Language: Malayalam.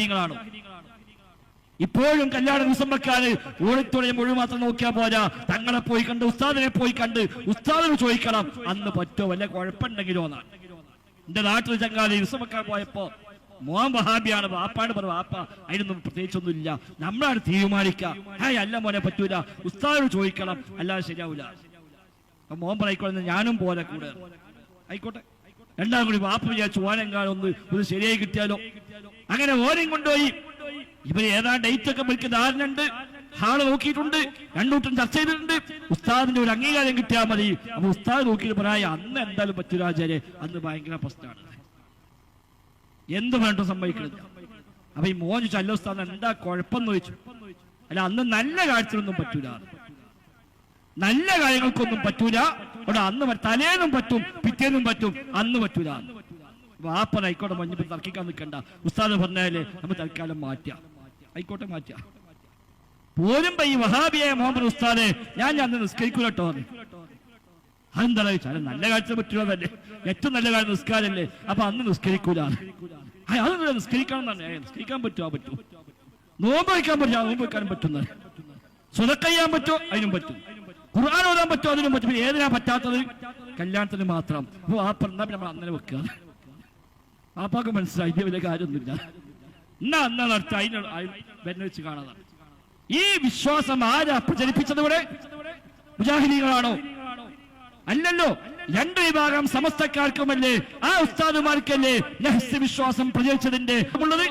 മുജാഹിദീങ്ങളാണോ ഇപ്പോഴും കല്യാണ വെക്കാന് ഓഡിറ്റോറിയം മുഴുവൻ മാത്രം നോക്കിയാൽ പോരാ. തങ്ങളെ പോയി കണ്ട് ഉസ്താദിനെ പോയി കണ്ട് ഉസ്താദിന് ചോദിക്കണം അന്ന് പറ്റോ? വല്ല കുഴപ്പമുണ്ടെങ്കിലോ? എന്റെ നാട്ടിൽ ചങ്ങാതി വെക്കാൻ പോയപ്പോ മോൻ വഹാബിയാണ് വാപ്പാണ് പറഞ്ഞു വാപ്പ അതിനൊന്നും പ്രത്യേകിച്ചൊന്നുമില്ല. നമ്മളാണ് തീരുമാനിക്കുക ഹായ് അല്ല മോനെ പറ്റൂല. ഉസ്താദിനോട് ചോദിക്കണം. അല്ലാതെ ശരിയാവൂല. മോൻ പറയിക്കോളെ ഞാനും പോലെ കൂടെ. ആയിക്കോട്ടെ. രണ്ടാം കൂടി വാപ്പ വിചാരിച്ചു ഓനെങ്ങാനൊന്ന് ഒന്ന് ശരിയായി കിട്ടിയാലോ? അങ്ങനെ ഓരം കൊണ്ടുപോയി. ഇവർ ഏതാ ഡേറ്റ് ഒക്കെ ഇവർക്ക് ധാരണ ഹാൾ നോക്കിയിട്ടുണ്ട്. രണ്ടൂട്ടം ചർച്ച ചെയ്തിട്ടുണ്ട്. ഉസ്താദിന്റെ ഒരു അംഗീകാരം കിട്ടിയാൽ മതി. അപ്പൊ ഉസ്താദ് നോക്കിയിട്ട് പറയാ അന്ന് എന്തായാലും പറ്റൂല ആചാര്യ. അന്ന് ഭയങ്കര പ്രശ്നമാണ്. എന്ത് വേണ്ട സംഭവിക്കുന്നത് അപ്പൊ ഈ മോൻ ചോദിച്ചു അല്ല ഉസ്താദ് എന്താ കുഴപ്പം ചോദിച്ചു. അല്ല അന്ന് നല്ല കാഴ്ചയിലൊന്നും പറ്റൂല. നല്ല കാര്യങ്ങൾക്കൊന്നും പറ്റൂല. അവിടെ അന്ന് തലേന്നും പറ്റും പിറ്റേന്നും പറ്റും അന്ന് പറ്റൂല. വാപ്പൻ ആയിക്കോട്ടെ മഞ്ഞപ്പ് തർക്കിക്കാൻ നിൽക്കണ്ട. ഉസ്താദ് പറഞ്ഞാൽ നമ്മൾ തൽക്കാലം മാറ്റാം. ആയിക്കോട്ടെ മാറ്റാം. പോരുമ്പോ ഈ വഹാബിയായ മുഹമ്മദ് ഉസ്താദെ ഞാൻ ഞാൻ നിസ്കരിക്കൂല കേട്ടോ എന്ന്. അതെന്താ വെച്ചാൽ നല്ല കാഴ്ച പറ്റുള്ളതല്ലേ തന്നെ ഏറ്റവും നല്ല കാര്യം നിസ്കാരല്ലേ. അപ്പൊ അന്ന് നിസ്കരിക്കൂല അതൊന്നും നിസ്കരിക്കണം ഏ, നിസ്കരിക്കാൻ പറ്റുമോ? പറ്റും. നോമ്പ് വയ്ക്കാൻ പറ്റുമോ? നോമ്പ് വയ്ക്കാനും പറ്റുന്ന സ്വതക്കയ്യാൻ പറ്റുമോ? അതിനും പറ്റും. ഖുർആൻ ഓതാൻ പറ്റുമോ? അതിനും പറ്റും. ഏതിനാ പറ്റാത്തത്? കല്യാണത്തിന് മാത്രം. അപ്പൊ ആ പറഞ്ഞാൽ നമ്മൾ അങ്ങനെ വെക്കുക പാപ്പാക്ക് മനസ്സിലായി. ഇതിന് വലിയ കാര്യമൊന്നുമില്ല. എന്നാ എന്നാ നടത്തുക അതിന് വരുന്ന വെച്ച് കാണാതെ. ഈ വിശ്വാസം ആരാ പ്രചരിപ്പിച്ചത് ഇവിടെ അല്ലല്ലോ. രണ്ട് വിഭാഗം സമസ്തക്കാർക്കുമല്ലേ ആ ഉസ്താദുമാർക്കല്ലേ വിശ്വാസം പ്രചരിച്ചതിന്റെ ഉള്ളത്?